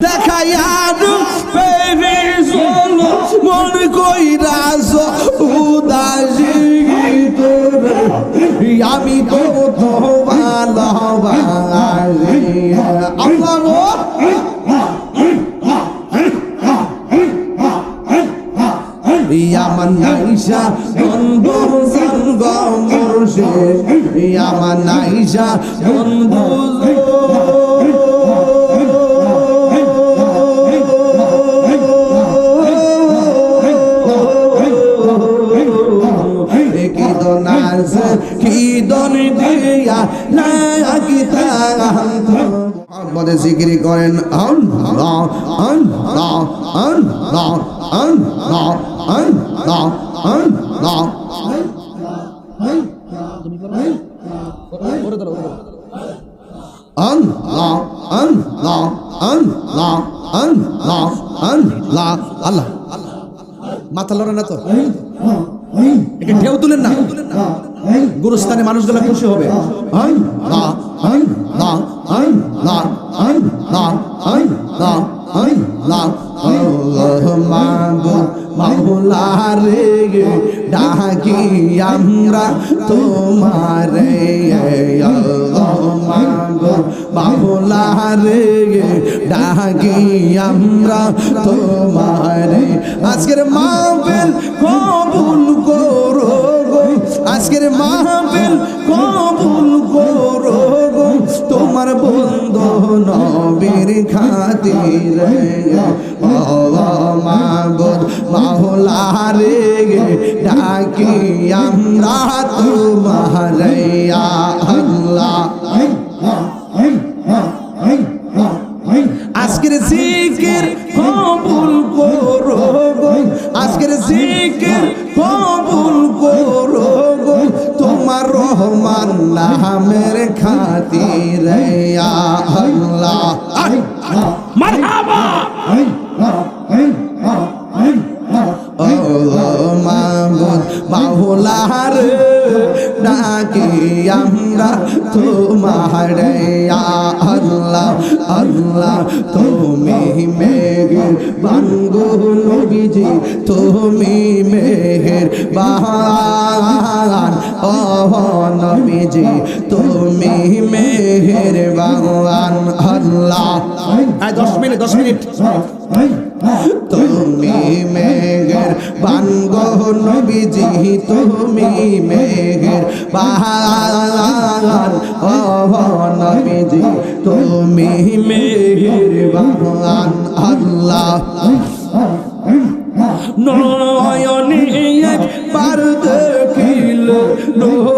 দেখায়ারু পেরে সোলো মন কই রাস উদাসী আমি তো ভালোবাসি হ্যাঁ, আল্লাহ আমার নাইসা, বন্ধু সঙ্গ মোর সে আমার নাইসা, বন্ধু দন দিয়া করেন মাথা লড়ে না তো? ঢেউ তুলেন না? গুরুস্থানে মানুষগুলো খুশি হবে। আই না আই না ডাকি আমরা তোমারে। কবুল কর। আজকের মাহফিল কবুল করো গো। তোমার বন্ধু নবীর খাতিরে। বাবা মাগো, মাওলা রে ডাকি আমরা তোমারে আল্লাহ। আজকের জিকির কবুল করো আজকের জিকির কবুল করো তোমার রহমান নামের খাতির আল্লাহ। মারহাবা। ও বাহুলার আমরা তোমার আল্লাহ আল্লাহ তুমি মেঘের বাঙ্গু নবীজি, তুমি মেহের বাহান ও নবীজি তুমি মেহের বাগান আল্লাহ। দশ মিনিট দশ মিনিট। তুমি মেঘের বানগ নবীজি, তুমি মেঘের বাহান ও নবীজি, তুমি মেঘের বাহান আল্লাহ। নয়নে একবার দেখিল নয়নে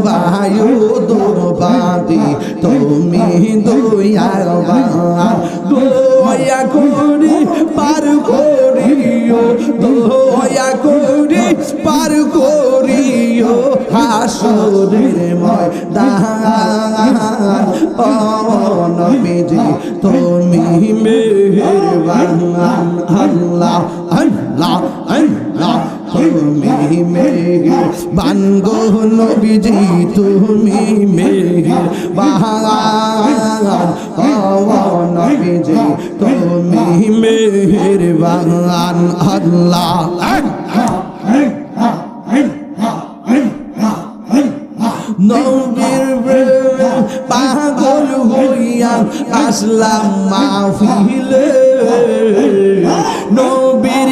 সবাই দর পাবি তুমি দয়াবা দয়া করি, পার করিও, দয়া করি, পার করিও, হাসুরের ময়দান। ও নবীজি তুমি মেহেরবান। আল্লাহ আল্লাহ আল্লাহ। তুমি মেঘের বানগো নবীজি তুমি মেঘের বাহান নবীজি তুমি মেঘের বাহান আল্লাহ নবীর পাগল হইয়া আসলাম মাহফিলে নবীর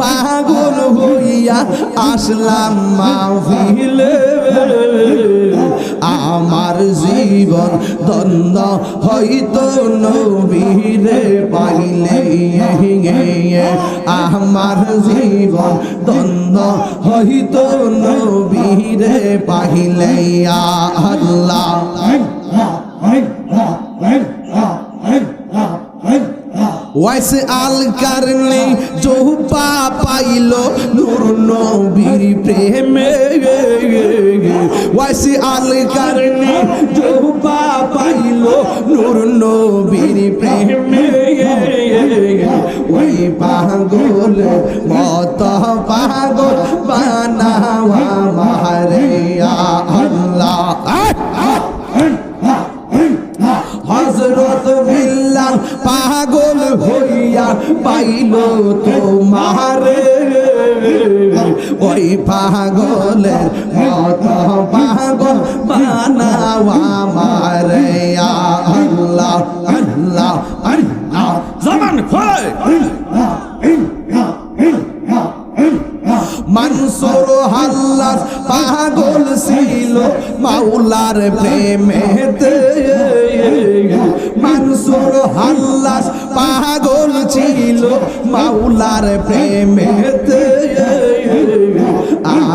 পাগল হইয়া আসলাম মাহফিলে। আমার জীবন দ্বন্দ্ব হয়তো নবীরে পাইলে। আমার জীবন দ্বন্দ্ব হয়তো নবীরে পাইলে। আল্লাহ। ওয়াইসে আল কারণে জোপা পাইল নূর নবীর প্রেমে। ওয়াইসে আল কারণে জোপা পাইল নূর নবীর প্রেমে। ওই পাগল মত পাগল বানাওয়া পাইল তোমার। ওই পাগলের মত পাগল বানাওয়া মাওলার প্রেমেতে মানসুর হাল্লাস পাগল ছিল মাওলার প্রেমেতে।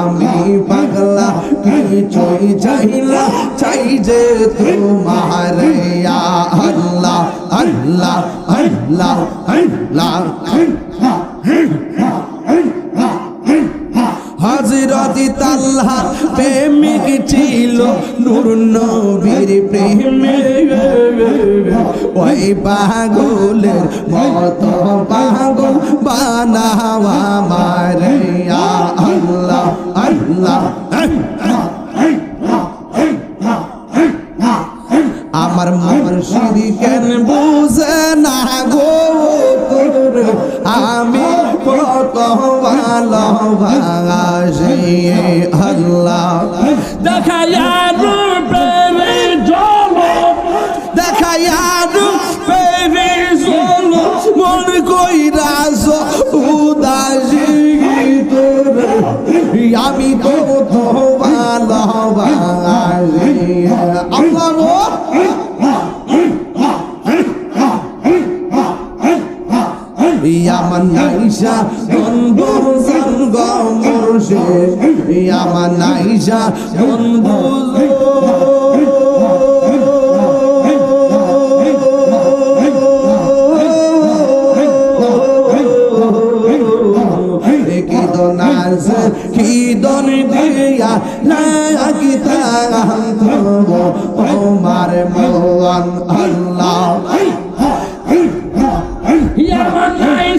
আমি পাগলা, কিছুই চাইলা, চাই যে তোমার আল্লাহ আল্লাহ আল্লাহ আল্লাহ। হজরত তাল্হা প্রেমিক ছিল, নূর নবীর প্রেমে। ওই পাগলের মত পাগল বানাওয়া মারে আল্লাহ আল্লাহ। আমার মুর্শিদ কেন বুঝে না গো? আমি ভালোবাসি আল্লাহ দেখাইয়া চলো মন কইরাস উদাসী তোর আমি কত ভালোবাসি আল্লাহ বন্ধু সঙ্গ মুর্শে ইয়ামান নাইসা বন্ধু কি দনাস কি দন দিয়া লাগি তাহাম মোহন আল্লাহ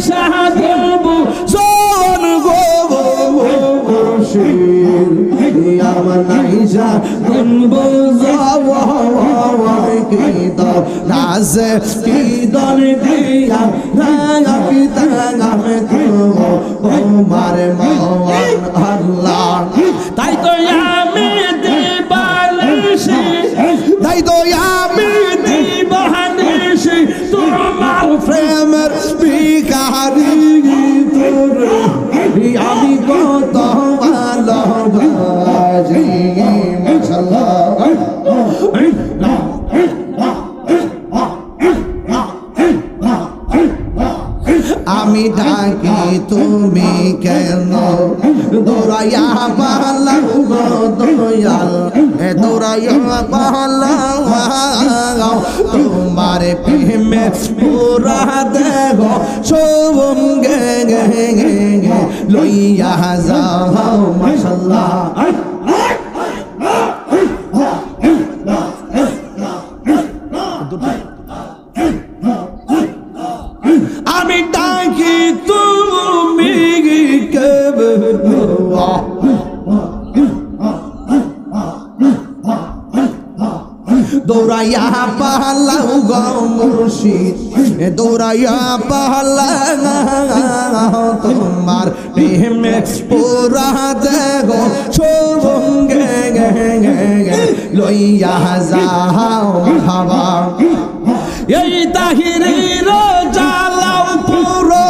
সাহায্যবু শির আমার নাইজা গনবো যাওয়া কি তো নাজ কি দিয়া রাঙা কি তাঙামে তো ও মারে আল্লাহ। তাই তো আমি দিবালিশি তাই তো আমি দিবানিশি তোমার প্রেমের বিকারি তোর। আমি কত আমি ডাকি তুমি কেন? দৌড়াইয়া পালাও গো দয়াল। দৌড়াইয়া পালাও তোমার প্রেমে পুরা দেহ সঙ্গে গে গে গে। লইয়া যাও, মাশাল্লাহ। পালাও গো মুর্শিদ দৌড়াইয়া পালাও তোমার প্রেমে পুরা দেহ সঙ্গে লইয়া যাও হাবা এই তাহিরের জালাও পুরো।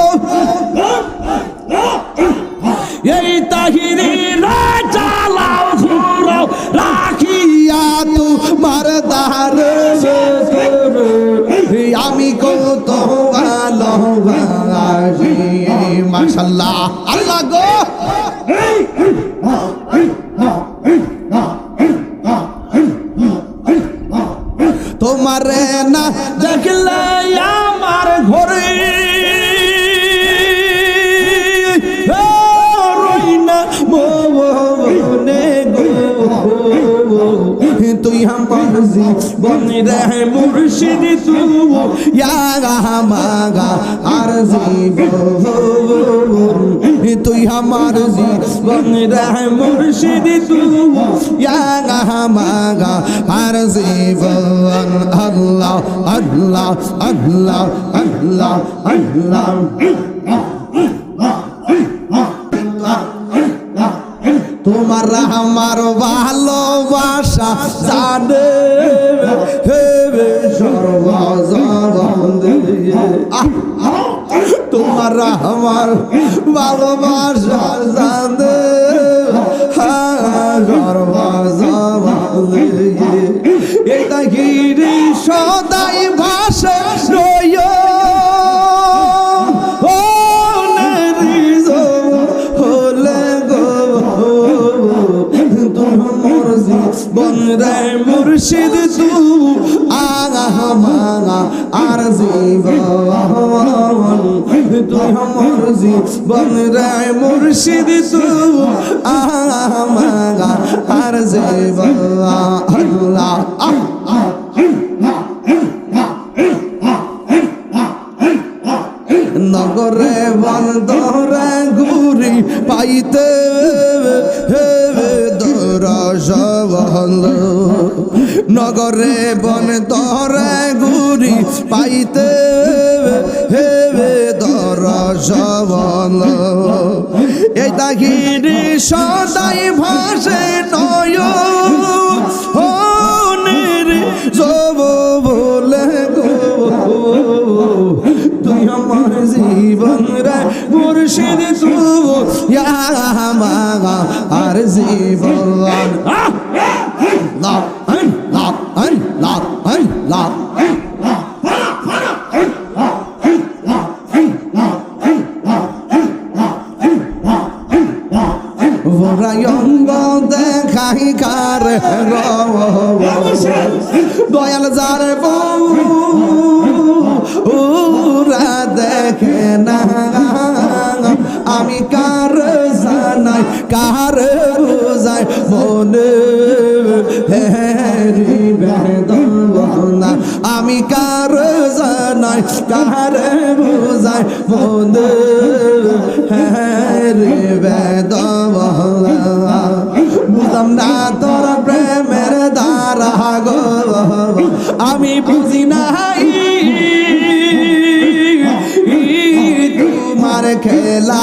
এই তাহিরের জালাও পুরো। রাখিয়া তোমার দার মাশাল্লাহ আল্লাহ গো। তোমার না দেখলে আমার ঘরে মাগা আর তুই আমার জীবন রে মুর্শিদ তু মাগা আর জীবন আল্লাহ আল্লাহ আল্লাহ আল্লাহ আল্লাহ। তোমার আমার ভালোবাসা জানে। হেবে তোমার আমার ভালোবাসা জানে। মুর্শিদ তু। আগা আর জীবন তুই আমার জীবন রে মুর্শিদ তু। আগা আর জীবন আল্লাহ নগরে বন্দরে ঘুরি পাইতে। হেবে দরস বন্ধ নগরে বন্দরে ঘুরি পাইতে হেবে দরস বন্ধ এই তাহিরি সদাই ভাসে নয়। জীবন রে মুর্শিদ তু। ইয়া জীবন লা লা লা লা ভরায়ঙ্গ দেখাই কার দয়াল যার বউ দেখে না। কার বুঝাই মনে হেরি বেদনা আমি কার জানাই কার বুঝাই মনে হেরি বেদনা বুঝলাম না তোর প্রেমের দ্বারা গো আমি বুঝি নাই তোমার খেলা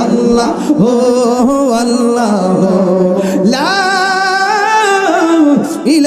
Allah, oh Allah, la